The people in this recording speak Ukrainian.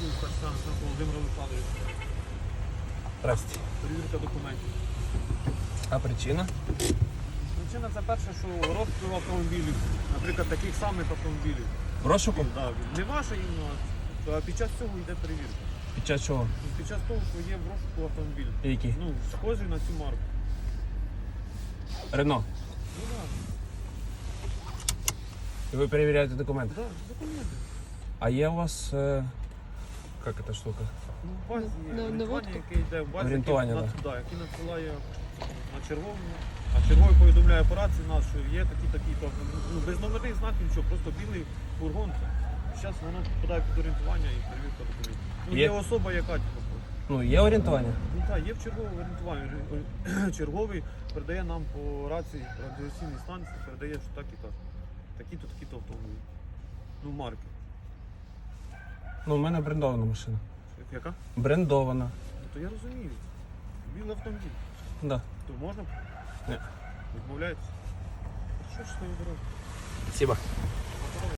Володимира Михайловича. Здрасте. Перевірка документів. А причина? Причина це перше, що розпил автомобілів, наприклад, таких самих автомобілів. В розшуку? Да, не ваша іменно, а під час цього йде перевірка. Під час чого? Під час того, що є в розшуку автомобіль. Які? Ну, схожий на цю марку. Рено. Ну так, І ви перевіряєте документи. да, документи. А є у вас. Е... Як ця штука? Ну, в базі На- орієнтування, наводку? яке йде в базі, Орієнтування, яке, да. да, який надсилає на червону. А черговий повідомляє операції нас, що є такі-такі, тобто ну, без номерних знаків, що просто білий фургон. Зараз воно попадає під орієнтування і перевірка документів. Ну, Є- є особа, яка типу, Ну, є орієнтування? Ну так, є в черговому орієнтуванні. Черговий передає нам по рації радіаційній станції, передає, що так і так. Такі-то, такі-то автомобілі. Ну, марки. Ну, у мене брендована машина. Яка? Брендована. Ну то я розумію. Білий автомобіль. Да. То можна? Ні. Відмовляєтесь? Що ж з тою дорогою? Спасибо.